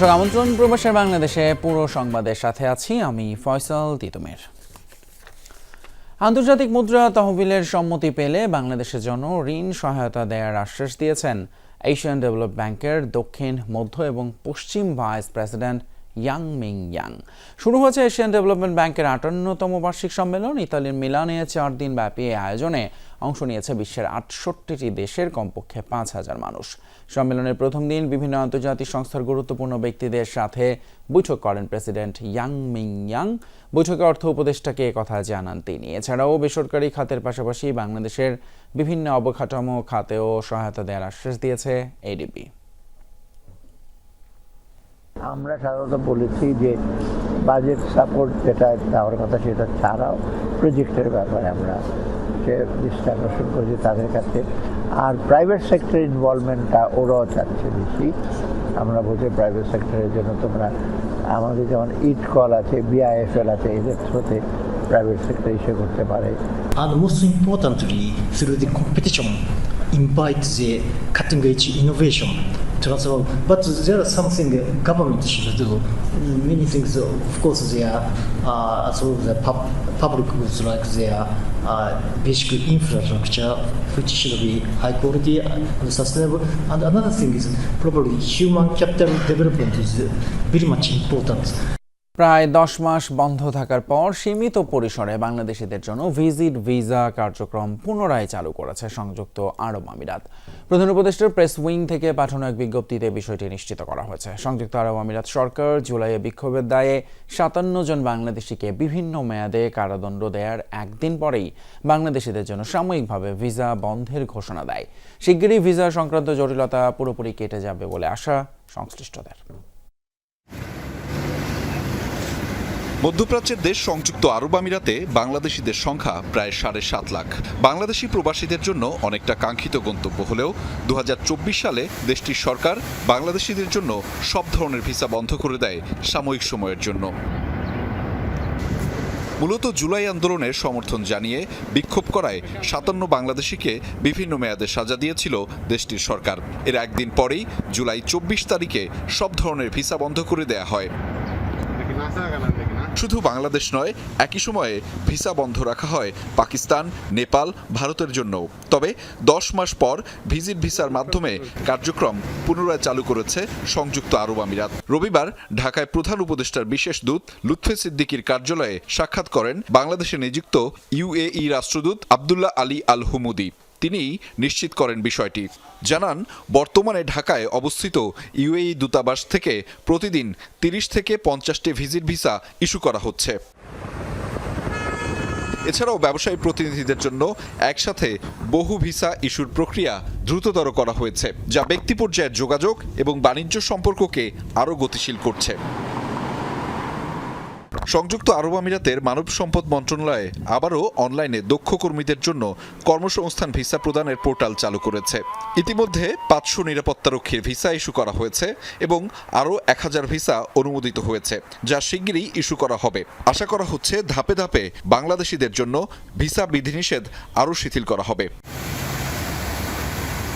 দর্শক, আমন্ত্রণ প্রবাসের বাংলাদেশে পুরো সংবাদের সাথে আছি আমি ফয়সাল তিতুমের। আন্তর্জাতিক মুদ্রা তহবিলের সম্মতি পেলে বাংলাদেশের জন্য ঋণ সহায়তা দেওয়ার আশ্বাস দিয়েছেন এশিয়ান ডেভেলপ ব্যাংকের দক্ষিণ, মধ্য এবং পশ্চিম vice president Yang Ming Yang শুরু হয়েছে এশিয়ান ডেভেলপমেন্ট ব্যাংকের আটান্নতম বার্ষিক সম্মেলন। ইতালির মিলানে চার দিন ব্যাপী এই আয়োজনে অংশ নিয়েছে বিশ্বের আটষট্টিটি দেশের কমপক্ষে পাঁচ হাজার মানুষ। সম্মেলনের প্রথম দিন বিভিন্ন আন্তর্জাতিক সংস্থার গুরুত্বপূর্ণ ব্যক্তিদের সাথে বৈঠক করেন প্রেসিডেন্ট ইয়াং মিং ইয়াং বৈঠকে অর্থ উপদেষ্টাকে কথা জানান তিনি। এছাড়াও বেসরকারি খাতের পাশাপাশি বাংলাদেশের বিভিন্ন অবকাঠামো খাতেও সহায়তা দেওয়ার আশ্বাস দিয়েছে এডিবি আমরা সাধারণত বলেছি যে বাজেট সাপোর্ট যেটা দেওয়ার কথা সেটা ছাড়াও প্রজেক্টের ব্যাপারে আমরা সে দৃষ্টি আকর্ষণ করেছি তাদের কাছে আর প্রাইভেট সেক্টর ইনভলভমেন্টটা ওরাও চাচ্ছে বেশি আমরা বলছি প্রাইভেট সেক্টরের জন্য তোমরা আমাদের যেমন ইট কল আছে বিআইএফএল আছে এদের থ্রুতে প্রাইভেট সেক্টর ইস্যু করতে পারে And most importantly, through the competition, invite the cutting edge innovation. Transfer. But there are something government should do. Many things, of course, they are uh, through the pub- public goods like their uh, basic infrastructure, which should be high quality and sustainable. And another thing is probably human capital development is very much important. প্রায় দশ মাস বন্ধ থাকার পর সীমিত পরিসরে বাংলাদেশিদের জন্য visit visa কার্যক্রম পুনরায় চালু করেছে সংযুক্ত আরব আমিরাত। প্রধান উপদেষ্টার প্রেস উইং থেকে পাঠানো এক বিজ্ঞপ্তিতে বিষয়টি নিশ্চিত করা হয়েছে। সংযুক্ত আরব আমিরাত সরকার জুলাইয়ে বিক্ষোভের দায়ে সাতান্ন জন বাংলাদেশিকে বিভিন্ন মেয়াদে কারাদণ্ড দেয়ার একদিন পরেই বাংলাদেশিদের জন্য সাময়িকভাবে ভিসা বন্ধের ঘোষণা দেয়। শিগগিরই ভিসা সংক্রান্ত জটিলতা পুরোপুরি কেটে যাবে বলে আশা সংশ্লিষ্টদের। মধ্যপ্রাচ্যের দেশ সংযুক্ত আরব আমিরাতে বাংলাদেশিদের সংখ্যা প্রায় সাড়ে সাত লাখ। বাংলাদেশি প্রবাসীদের জন্য অনেকটা কাঙ্ক্ষিত গন্তব্য হলেও দু হাজার চব্বিশ সালে দেশটির সরকার বাংলাদেশিদের জন্য সব ধরনের ভিসা বন্ধ করে দেয় সাময়িক সময়ের জন্য। মূলত জুলাই আন্দোলনের সমর্থন জানিয়ে বিক্ষোভ করায় সাতান্ন বাংলাদেশিকে বিভিন্ন মেয়াদে সাজা দিয়েছিল দেশটির সরকার। এর একদিন পরেই জুলাই চব্বিশ তারিখে সব ধরনের ভিসা বন্ধ করে দেয়া হয়। শুধু বাংলাদেশ নয়, একই সময়ে ভিসা বন্ধ রাখা হয় পাকিস্তান, নেপাল, ভারতের জন্য তবে দশ মাস পর ভিজিট ভিসার মাধ্যমে কার্যক্রম পুনরায় চালু করেছে সংযুক্ত আরব আমিরাত। রবিবার ঢাকায় প্রধান উপদেষ্টার বিশেষ দূত লুৎফে সিদ্দিকির কার্যালয়ে সাক্ষাৎ করেন বাংলাদেশে নিযুক্ত ইউএই রাষ্ট্রদূত আবদুল্লাহ আলী আল হুমুদি তিনি নিশ্চিত করেন বিষয়টি। জানান, বর্তমানে ঢাকায় অবস্থিত ইউএই দূতাবাস থেকে প্রতিদিন তিরিশ থেকে পঞ্চাশটি ভিজিট ভিসা ইস্যু করা হচ্ছে। এছাড়াও ব্যবসায়ী প্রতিনিধিদের জন্য একসাথে বহু ভিসা ইস্যুর প্রক্রিয়া দ্রুততর করা হয়েছে, যা ব্যক্তি পর্যায়ের যোগাযোগ এবং বাণিজ্য সম্পর্ককে আরও গতিশীল করছে। সংযুক্ত আরব আমিরাতের মানব সম্পদ মন্ত্রণালয় আবারও অনলাইনে দক্ষ কর্মীদের জন্য কর্মসংস্থান ভিসা প্রদানের পোর্টাল চালু করেছে। ইতিমধ্যে পাঁচশো নিরাপত্তারক্ষীর ভিসা ইস্যু করা হয়েছে এবং আরও এক হাজার ভিসা অনুমোদিত হয়েছে, যা শিগগিরই ইস্যু করা হবে। আশা করা হচ্ছে ধাপে ধাপে বাংলাদেশিদের জন্য ভিসা বিধিনিষেধ আরও শিথিল করা হবে।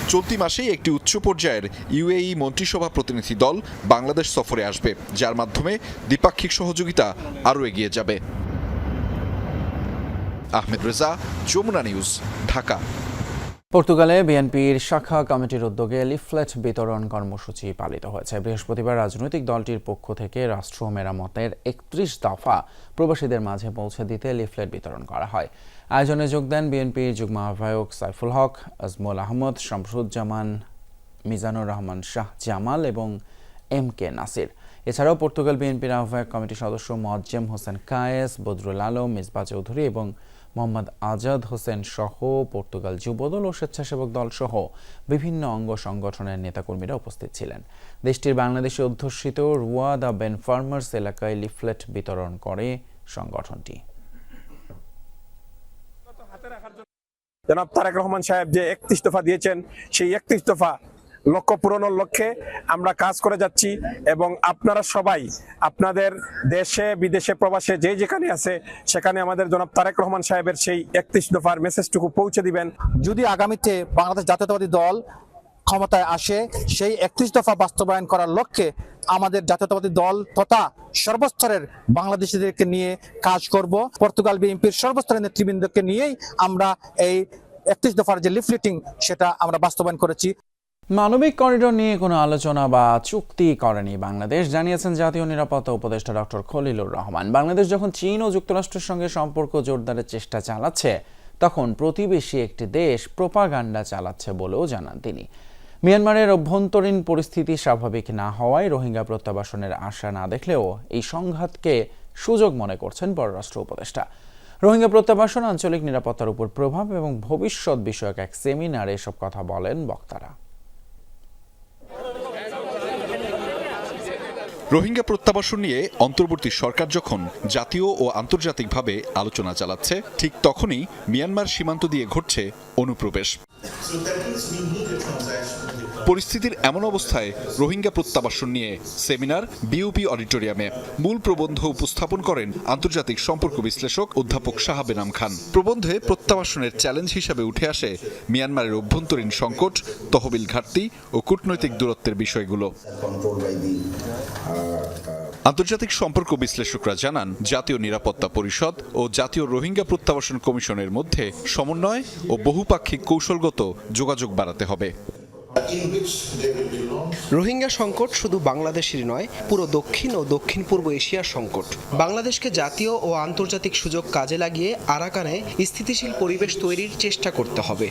চলতি মাসেই একটি উচ্চ পর্যায়ের ইউএই মন্ত্রিসভা প্রতিনিধি দল বাংলাদেশ সফরে আসবে, যার মাধ্যমে দ্বিপাক্ষিক সহযোগিতা আরও এগিয়ে যাবে। আহমেদ রেজা, যমুনা নিউজ, ঢাকা। পর্তুগালে বিএনপির শাখা কমিটির উদ্যোগে লিফলেট বিতরণ কর্মসূচি পালিত হয়েছে। বৃহস্পতিবার রাজনৈতিক দলটির পক্ষ থেকে রাষ্ট্র মেরামতের একত্রিশ দফা প্রবাসীদের মাঝে পৌঁছে দিতে লিফলেট বিতরণ করা হয়। আয়োজনে যোগ দেন বিএনপির যুগ্ম আহ্বায়ক সাইফুল হক, আজমুল আহমদ, শামসুজ্জামান, মিজানুর রহমান শাহ জামাল এবং এম কে নাসির। এছাড়াও পর্তুগাল বিএনপির আহ্বায়ক কমিটির সদস্য মোয়াজ্জেম হোসেন কায়েস, বদরুল আলম, মিসবা চৌধুরী এবং মোহাম্মদ আজাদ হোসেন সহ পর্তুগাল যুবদল ও স্বেচ্ছাসেবক দল সহ বিভিন্ন অঙ্গ সংগঠনের নেতাকর্মীরা উপস্থিত ছিলেন। দেশটির বাংলাদেশে অধ্যুষিত রুয়া দ্য বেন ফার্মার্স এলাকায় লিফলেট বিতরণ করে সংগঠনটি। জনাব তারেক রহমান সাহেব যে একত্রিশ দফা দিয়েছেন, সেই একত্রিশ দফা লক্ষ্য পূরণের লক্ষ্যে আমরা কাজ করে যাচ্ছি এবং আপনারা সবাই আপনাদের দেশে, বিদেশে প্রবাসে যে যেখানে আছে, সেখানে আমাদের জনাব তারেক রহমান সাহেবের সেই একত্রিশ দফার মেসেজটুকু পৌঁছে দিবেন। যদি আগামীতে বাংলাদেশ জাতীয়তাবাদী দল ক্ষমতায় আসে, সেই একত্রিশ দফা বাস্তবায়ন করার লক্ষ্যে আমাদের জাতীয়তাবাদী দল তথা সর্বস্তরের বাংলাদেশিদেরকে নিয়ে কাজ করব। পর্তুগাল বিএনপির সর্বস্তরের নেতৃবৃন্দকে নিয়েই আমরা এই একত্রিশ দফার যে লিফলেটিং সেটা আমরা বাস্তবায়ন করেছি। মানবিক করিডোর নিয়ে কোনো আলোচনা বা চুক্তি করেনি বাংলাদেশ, জানিয়েছেন জাতীয় নিরাপত্তা উপদেষ্টা ডক্টর খলিলুর রহমান। বাংলাদেশ যখন চীন ও যুক্তরাষ্ট্রের সঙ্গে সম্পর্ক জোরদারের চেষ্টা চালাচ্ছে, তখন প্রতিবেশী একটি দেশ প্রোপাগান্ডা চালাচ্ছে বলেও জানান তিনি। মিয়ানমারের অভ্যন্তরীণ পরিস্থিতি স্বাভাবিক না হওয়ায় রোহিঙ্গা প্রত্যাবাসনের আশা না দেখলেও এই সংঘাতকে সুযোগ মনে করছেন পররাষ্ট্র উপদেষ্টা। রোহিঙ্গা প্রত্যাবাসন আঞ্চলিক নিরাপত্তার উপর প্রভাব এবং ভবিষ্যৎ বিষয়ক এক সেমিনারে এসব কথা বলেন বক্তারা। রোহিঙ্গা প্রত্যাবাসন নিয়ে অন্তর্বর্তী সরকার যখন জাতীয় ও আন্তর্জাতিকভাবে আলোচনা চালাচ্ছে, ঠিক তখনই মিয়ানমার সীমান্ত দিয়ে ঘটছে অনুপ্রবেশ। পরিস্থিতির এমন অবস্থায় রোহিঙ্গা প্রত্যাবাসন নিয়ে সেমিনার বিউপি অডিটোরিয়ামে। মূল প্রবন্ধ উপস্থাপন করেন আন্তর্জাতিক সম্পর্ক বিশ্লেষক অধ্যাপক শাহাবেনাম খান। প্রবন্ধে প্রত্যাবাসনের চ্যালেঞ্জ হিসাবে উঠে আসে মিয়ানমারের অভ্যন্তরীণ সংকট, তহবিল ঘাটতি ও কূটনৈতিক দূরত্বের বিষয়গুলো। আন্তর্জাতিক সম্পর্ক বিশ্লেষকরা জানান জাতীয় নিরাপত্তা পরিষদ ও জাতীয় রোহিঙ্গা প্রত্যাবাসন কমিশনের মধ্যে সমন্বয় ও বহুপাক্ষিক কৌশলগত যোগাযোগ বাড়াতে হবে। রোহিঙ্গা সংকট শুধু বাংলাদেশেরই নয় পুরো দক্ষিণ ও দক্ষিণ পূর্ব এশিয়ার সংকট। বাংলাদেশকে জাতীয় ও আন্তর্জাতিক সুযোগ কাজে লাগিয়ে আরাকানে স্থিতিশীল পরিবেশ তৈরির চেষ্টা করতে হবে।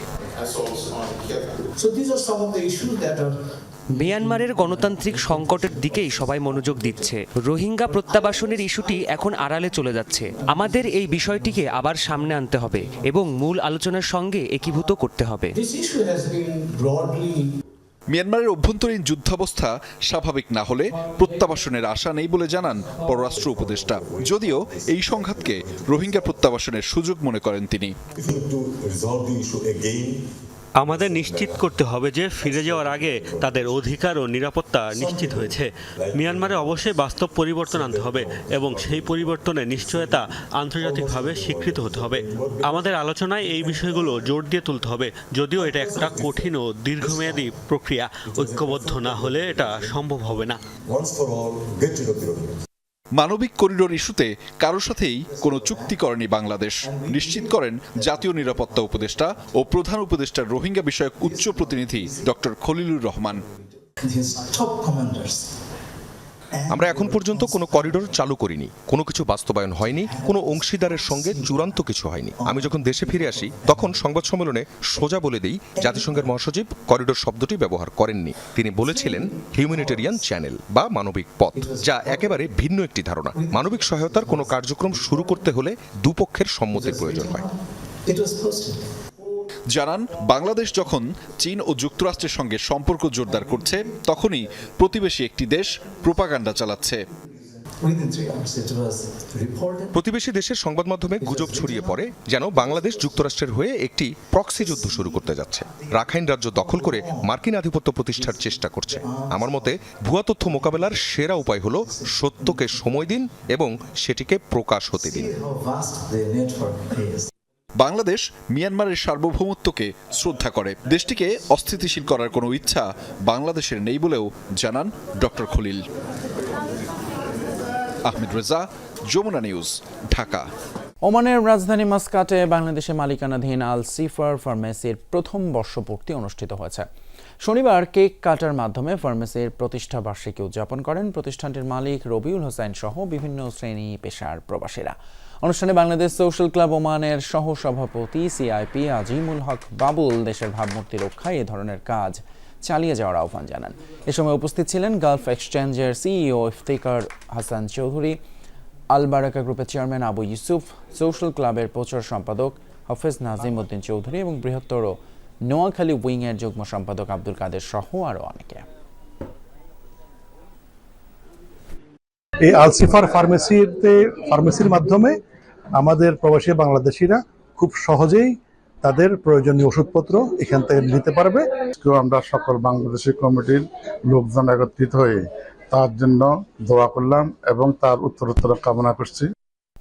মিয়ানমারের গণতান্ত্রিক সংকটের দিকেই সবাই মনোযোগ দিচ্ছে। রোহিঙ্গা প্রত্যাবাসনের ইস্যুটি এখন আড়ালে চলে যাচ্ছে। আমাদের এই বিষয়টিকে আবার সামনে আনতে হবে এবং মূল আলোচনার সঙ্গে একীভূত করতে হবে। মিয়ানমারের অভ্যন্তরীণ যুদ্ধাবস্থা স্বাভাবিক না হলে প্রত্যাবাসনের আশা নেই বলে জানান পররাষ্ট্র উপদেষ্টা। যদিও এই সংঘাতকে রোহিঙ্গা প্রত্যাবাসনের সুযোগ মনে করেন তিনি। আমাদের নিশ্চিত করতে হবে যে ফিরে যাওয়ার আগে তাদের অধিকার ও নিরাপত্তা নিশ্চিত হয়েছে। মিয়ানমারে অবশ্যই বাস্তব পরিবর্তন আনতে হবে এবং সেই পরিবর্তনের নিশ্চয়তা আন্তর্জাতিকভাবে স্বীকৃত হতে হবে। আমাদের আলোচনায় এই বিষয়গুলো জোর দিয়ে তুলতে হবে, যদিও এটা একটা কঠিন ও দীর্ঘমেয়াদী প্রক্রিয়া। ঐক্যবদ্ধ না হলে এটা সম্ভব হবে না। মানবিক করিডোর ইস্যুতে কারও সাথেই কোনো চুক্তি করেনি বাংলাদেশ। নিশ্চিত করেন জাতীয় নিরাপত্তা উপদেষ্টা ও প্রধান উপদেষ্টার রোহিঙ্গা বিষয়ক উচ্চ প্রতিনিধি ডক্টর খলিলুর রহমান। আমরা এখন পর্যন্ত কোনো করিডোর চালু করিনি, কোনো কিছু বাস্তবায়ন হয়নি, কোনো অংশীদারের সঙ্গে চূড়ান্ত কিছু হয়নি। আমি যখন দেশে ফিরে আসি, তখন সংবাদ সম্মেলনে সোজা বলে দিই, জাতিসংঘের মহাসচিব করিডোর শব্দটি ব্যবহার করেননি। তিনি বলেছিলেন হিউম্যানিটেরিয়ান চ্যানেল বা মানবিক পথ, যা একেবারে ভিন্ন একটি ধারণা। মানবিক সহায়তার কোনো কার্যক্রম শুরু করতে হলে দুপক্ষের সম্মতির প্রয়োজন হয়। জানান, বাংলাদেশ যখন চীন ও যুক্তরাষ্ট্রের সঙ্গে সম্পর্ক জোরদার করছে, তখনই প্রতিবেশী একটি দেশ প্রোপাগান্ডা চালাচ্ছে। প্রতিবেশী দেশের সংবাদ মাধ্যমে গুজব ছড়িয়ে পড়ে যেন বাংলাদেশ যুক্তরাষ্ট্রের হয়ে একটি প্রক্সি যুদ্ধ শুরু করতে যাচ্ছে। রাখাইন রাজ্য দখল করে মার্কিন আধিপত্য প্রতিষ্ঠার চেষ্টা করছে। আমার মতে, ভুয়া তথ্য মোকাবেলার সেরা উপায় হলো সত্যকে সময় দিন এবং সেটিকে প্রকাশ হতে দিন। বাংলাদেশ মিয়ানমারের সার্বভৌমত্বকে শ্রদ্ধা করে। দেশটিকে অস্থিতিশীল করার কোনো ইচ্ছা বাংলাদেশের নেই বলেও জানান ডক্টর খলিল। আহমেদ রেজা, যমুনা নিউজ, ঢাকা। ওমানের রাজধানী মাস্কাটে বাংলাদেশের মালিকানাধীন আল সিফার ফার্মেসির প্রথম বর্ষপূর্তি অনুষ্ঠিত হয়েছে। শনিবার কেক কাটার মাধ্যমে ফার্মেসির প্রতিষ্ঠা বার্ষিকী উদযাপন করেন। প্রতিষ্ঠানটির মালিক রবিউল হোসেন সহ বিভিন্ন শ্রেণি পেশার প্রবাসীরা। অনুষ্ঠানে বাংলাদেশ সোশ্যাল ক্লাব ওমানের সহ সভাপতি সিআইপি আজিমুল হক বাবুল দেশের ভাবমূর্তি রক্ষায় এ ধরনের কাজ চালিয়ে যাওয়ার আহ্বান জানান। এ সময় উপস্থিত ছিলেন গালফ এক্সচেঞ্জের CEO Iftekhar Hasan Chowdhury Al Baraka গ্রুপের চেয়ারম্যান আবু ইউসুফ সোশ্যাল ক্লাবের প্রচার সম্পাদক হাফেজ নাজিম উদ্দিন চৌধুরী এবং বৃহত্তর নোয়াখালী উইংয়ের যুগ্ম সম্পাদক আব্দুল কাদের সহ আরও অনেকে। এই আলসিফার ফার্মেসিতে ফার্মেসির মাধ্যমে আমাদের প্রবাসী বাংলাদেশিরা খুব সহজেই তাদের প্রয়োজনীয় ওষুধপত্র এখান থেকে নিতে পারবে। আমরা সকল বাংলাদেশি কমিটির লোকজন একত্রিত হয়ে তার জন্য দোয়া করলাম এবং তার উত্তরোত্তর কামনা করছি।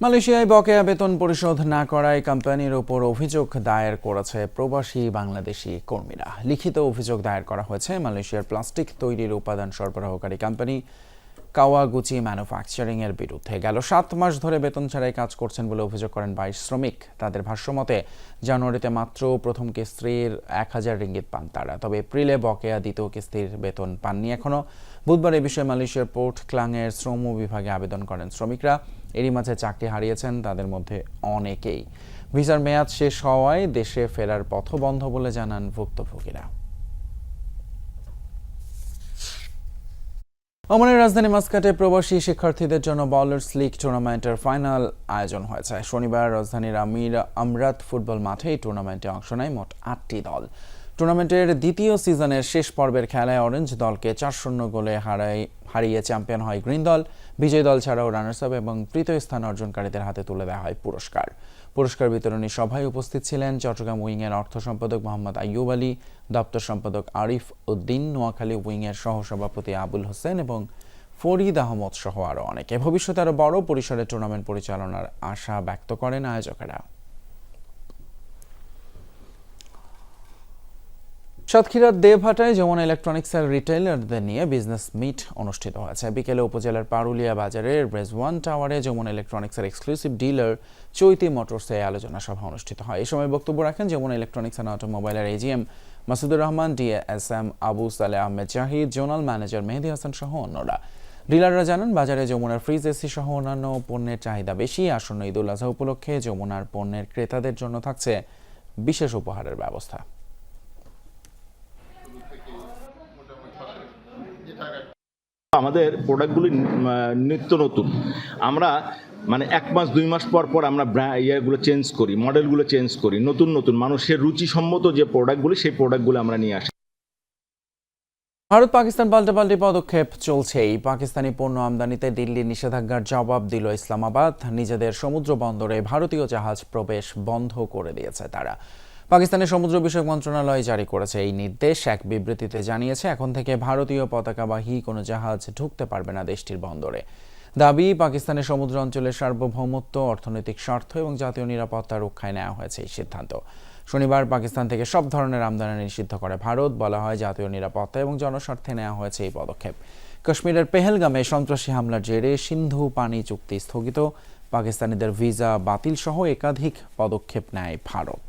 মালয়েশিয়ায় বকেয়া বেতন পরিশোধ না করায় কোম্পানির ওপর অভিযোগ দায়ের করেছে প্রবাসী বাংলাদেশি কর্মীরা। লিখিত অভিযোগ দায়ের করা হয়েছে মালয়েশিয়ার প্লাস্টিক তৈরির উপাদান সরবরাহকারী কোম্পানি কাওয়াগুচি ম্যানুফ্যাকচারিং এর বিরুদ্ধে। গেল সাত মাস ধরে বেতন ছাড়াই কাজ করছেন বলে অভিযোগ করেন বাইশ শ্রমিক। তাদের ভাষ্যমতে জানুয়ারিতে মাত্র প্রথম কিস্তির এক হাজার রিঙ্গিত পান তারা। তবে এপ্রিলে বকেয়া দ্বিতীয় কিস্তির বেতন পাননি এখনও বুধবার এ বিষয়ে মালয়েশিয়ার পোর্ট ক্লাংয়ের শ্রম বিভাগে আবেদন করেন শ্রমিকরা। এরই মাঝে চাকরি হারিয়েছেন তাদের মধ্যে অনেকেই। ভিসার মেয়াদ শেষ হওয়ায় দেশে ফেরার পথ বন্ধ বলে জানান ভুক্তভোগীরা। ওমানের রাজধানী মাস্কাটে প্রবাসী শিক্ষার্থীদের জন্য বলার্স লিগ টুর্নামেন্টের ফাইনাল আয়োজন হয়েছে। শনিবার রাজধানীর আমির আমরাত ফুটবল মাঠে এই টুর্নামেন্টে অংশ নেয় মোট আটটি দল। টুর্নামেন্টের দ্বিতীয় সিজনের শেষ পর্বের খেলায় অরেঞ্জ দলকে চার শূন্য গোলে হারায় হারিয়ে চ্যাম্পিয়ন হয় গ্রিন দল, বিজয়ী দল ছাড়াও রানার্স আপ এবং তৃতীয় স্থান অর্জনকারীদের হাতে তুলে দেওয়া হয় পুরস্কার। পুরস্কার বিতরণী সভায় উপস্থিত ছিলেন চট্টগ্রাম উইংয়ের অর্থ সম্পাদক মোহাম্মদ আইয়ুব আলী, দপ্তর সম্পাদক আরিফ উদ্দিন, নোয়াখালী উইংয়ের সহসভাপতি আবুল হোসেন এবং ফরিদ আহমদ সহ আরও অনেকে। ভবিষ্যতে আরও বড় পরিসরে টুর্নামেন্ট পরিচালনার আশা ব্যক্ত করেন আয়োজকেরা। সাতক্ষীরার দেবহাটায় যেমন ইলেকট্রনিক্সের রিটেইলারদের নিয়ে বিজনেস মিট অনুষ্ঠিত হয়েছে। বিকেলে উপজেলার পারুলিয়া বাজারের রেজওয়ান টাওয়ারে যেমন ইলেকট্রনিক্সের এক্সক্লুসিভ ডিলার চৈতি মোটরসে আলোচনা সভা অনুষ্ঠিত হয়। এই সময় বক্তব্য রাখেন যেমন electronics and অটোমোবাইলের AGM Masudur Rahman DSM Abu Saleh Ahmed Zahid zonal manager Mehedi Hasan সহ অন্যরা। ডিলাররা জানান, বাজারে যমুনার ফ্রিজ এসি সহ অন্যান্য পণ্যের চাহিদা বেশি। আসন্ন ঈদুল আজহা উপলক্ষে যমুনার পণ্যের ক্রেতাদের জন্য থাকছে বিশেষ উপহারের ব্যবস্থা। আমাদের প্রোডাক্টগুলি নিত্য নতুন। আমরা মানে এক মাস, দুই মাস পর পর আমরা ইয়েগুলো চেঞ্জ করি মডেলগুলো চেঞ্জ করি, নতুন নতুন। মানুষের রুচিসম্মত যে প্রোডাক্টগুলি সেই প্রোডাক্টগুলো আমরা নিয়ে আসি। ভারত, পাকিস্তান পাল্টাপাল্টি পদক্ষেপ চলছেই পাকিস্তানি পণ্য আমদানিতে দিল্লির নিষেধাজ্ঞার জবাব দিল ইসলামাবাদ। নিজেদের সমুদ্র বন্দরে ভারতীয় জাহাজ প্রবেশ বন্ধ করে দিয়েছে তারা। পাকিস্তানের সমুদ্র বিষয়ক মন্ত্রণালয় জারি করেছে। এই নির্দেশ এক বিবৃতিতে জানিয়েছে, এখন থেকে ভারতীয় পতাকাবাহী কোনো জাহাজ ঢুকতে পারবে না দেশটির বন্দরে। দাবি, পাকিস্তানের সমুদ্র অঞ্চলের সার্বভৌমত্ব, অর্থনৈতিক স্বার্থ এবং জাতীয় নিরাপত্তা রক্ষায় নেওয়া হয়েছে এই সিদ্ধান্ত। শনিবার পাকিস্তান থেকে সব ধরনের আমদানি নিষিদ্ধ করে ভারত। বলা হয়, জাতীয় নিরাপত্তা এবং জনস্বার্থে নেওয়া হয়েছে এই পদক্ষেপ। কাশ্মীরের পেহেলগামে সন্ত্রাসী হামলার জেরে সিন্ধু পানি চুক্তি স্থগিত। পাকিস্তানিদের ভিসা বাতিল সহ একাধিক পদক্ষেপ নেয় ভারত।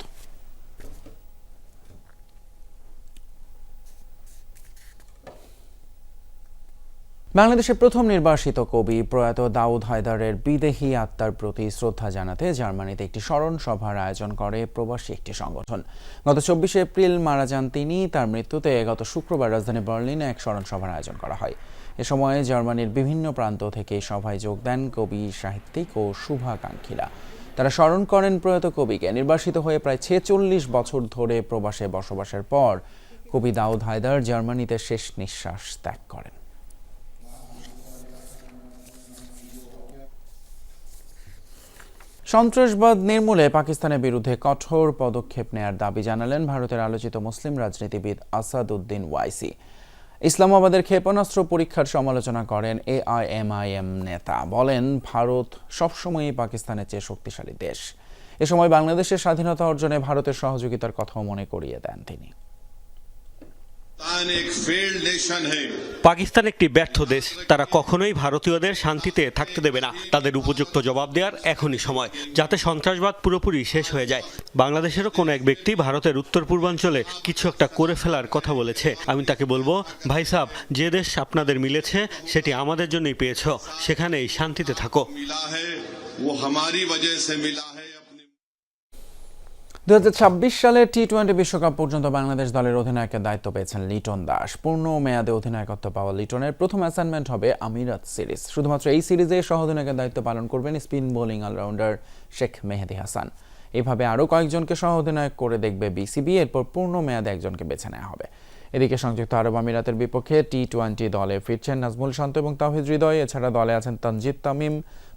বাংলাদেশের প্রথম নির্বাসিত কবি প্রয়াত দাউদ হায়দারের বিদেহী আত্মার প্রতি শ্রদ্ধা জানাতে জার্মানিতে একটি স্মরণ সভার আয়োজন করে প্রবাসী একটি সংগঠন। গত চব্বিশে এপ্রিল মারা যান তিনি। তার মৃত্যুতে গত শুক্রবার রাজধানী বার্লিনে এক স্মরণ সভার আয়োজন করা হয়। এ সময় জার্মানির বিভিন্ন প্রান্ত থেকে সভায় যোগ দেন কবি, সাহিত্যিক ও শুভাকাঙ্ক্ষীরা। তারা স্মরণ করেন প্রয়াত কবিকে। নির্বাসিত হয়ে প্রায় ছেচল্লিশ বছর ধরে প্রবাসে বসবাসের পর কবি দাউদ হায়দার জার্মানিতে শেষ নিঃশ্বাস ত্যাগ করেন। সন্ত্রাসবাদ নির্মূলে পাকিস্তানের বিরুদ্ধে কঠোর পদক্ষেপ নেয়ার দাবি জানালেন ভারতের আলোচিত মুসলিম রাজনীতিবিদ আসাদ উদ্দিন ওয়াইসি। ইসলামাবাদের ক্ষেপণাস্ত্র পরীক্ষার সমালোচনা করেন এআইএমআইএম নেতা। বলেন, ভারত সবসময়ই পাকিস্তানের চেয়ে শক্তিশালী দেশ। এ সময় বাংলাদেশের স্বাধীনতা অর্জনে ভারতের সহযোগিতার কথাও মনে করিয়ে দেন তিনি। পাকিস্তান একটি ব্যর্থ দেশ। তারা কখনোই ভারতীয়দের শান্তিতে থাকতে দেবে না। তাদের উপযুক্ত জবাব দেওয়ার এখনই সময়, যাতে সন্ত্রাসবাদ পুরোপুরি শেষ হয়ে যায়। বাংলাদেশেরও কোনো এক ব্যক্তি ভারতের উত্তর পূর্বাঞ্চলে কিছু একটা করে ফেলার কথা বলেছে। আমি তাকে বলব, ভাই সাহ যে দেশ আপনাদের মিলেছে, সেটি আমাদের জন্যই পেয়েছ। সেখানেই শান্তিতে থাকো। দু সালের টি টোয়েন্টি বিশ্বকাপ পর্যন্ত বাংলাদেশ দলের অধিনায়কের দায়িত্ব পেয়েছেন লিটন দাস। পূর্ণ মেয়াদে অধিনায়কত্ব পাওয়া লিটনের প্রথম অ্যাসাইনমেন্ট হবে আমিরাত সিরিজ। শুধুমাত্র এই সিরিজে সহ অধিনায়কের দায়িত্ব পালন করবেন spin bowling all rounder Sheikh Mehedi Hasan. এভাবে আরও কয়েকজনকে সহ অধিনায়ক করে দেখবে বিসিবি, এরপর পূর্ণ মেয়াদে একজনকে বেছে নেওয়া হবে। এদিকে সংযুক্ত আরব আমিরাতের বিপক্ষে টি টোয়েন্টি দলে ফিরছেন নাজমুল শান্ত এবং তাহিদ হৃদয়। এছাড়া দলে আছেন তানজিদ তামিম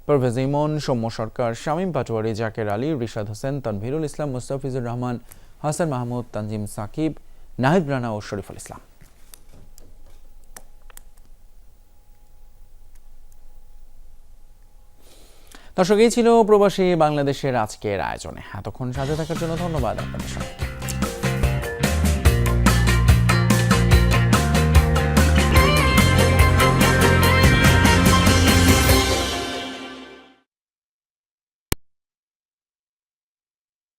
পারভেজ ইমন সৌম্য সরকার, শামীম পাটোয়ারি, জাকের আলী, রিশাদ হোসেন, তানভীরুল ইসলাম, মুস্তাফিজুর রহমান, হাসান মাহমুদ, তানজিম সাকিব, নাহিদ রানা ও শরীফুল ইসলাম। দর্শক, এই ছিল প্রবাসী বাংলাদেশের আজকের আয়োজনে। এতক্ষণ সাথে থাকার জন্য ধন্যবাদ আপনাদের সঙ্গে